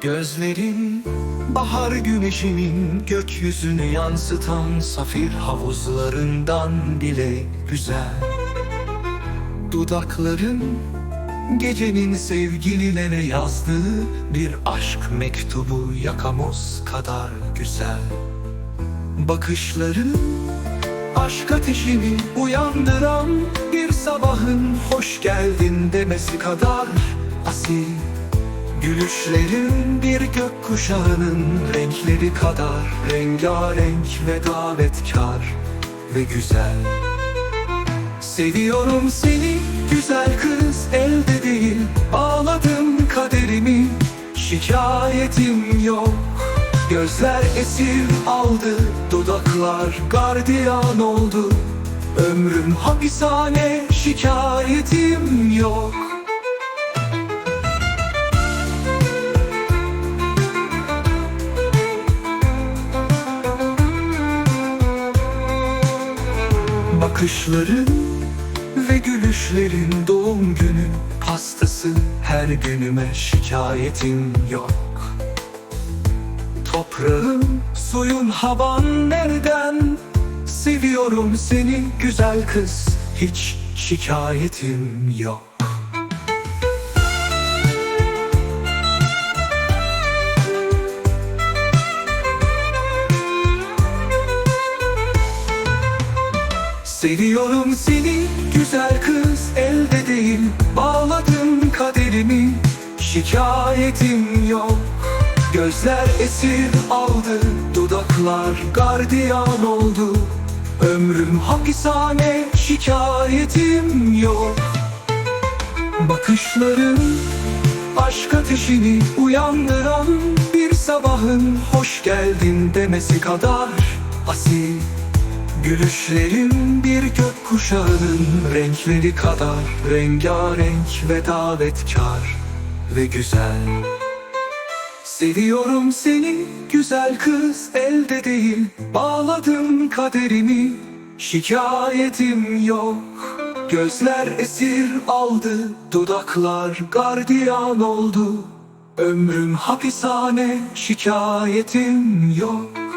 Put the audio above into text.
Gözlerin bahar güneşinin gökyüzünü yansıtan safir havuzlarından bile güzel. Dudakların gecenin sevgililere yazdığı bir aşk mektubu yakamoz kadar güzel. Bakışların aşk ateşini uyandıran bir sabahın hoş geldin demesi kadar asil Gülüşlerin bir gökkuşağının renkleri kadar rengarenk ve davetkar ve güzel. Seviyorum seni güzel kız elde değil. Ağladım kaderimi şikayetim yok. Gözler esir aldı dudaklar gardiyan oldu. Ömrüm hapishane şikayetim yok Bakışların ve gülüşlerin doğum günü. Pastası Her günüme şikayetim yok. Toprağım, suyun, havan nereden? Seviyorum seni güzel kız Hiç şikayetim yok Seviyorum seni güzel kız elde değil. Bağladım kaderimi şikayetim yok. Gözler esir aldı dudaklar gardiyan oldu. Ömrüm hapishane şikayetim yok. Bakışların aşk ateşini uyandıran Bir sabahın hoş geldin demesi kadar asil Gülüşlerin bir gökkuşağının renkleri kadar Rengarenk ve davetkar ve güzel. Seviyorum seni güzel kız elde değil. Bağladım kaderimi şikayetim yok. Gözler esir aldı dudaklar gardiyan oldu. Ömrüm hapishane şikayetim yok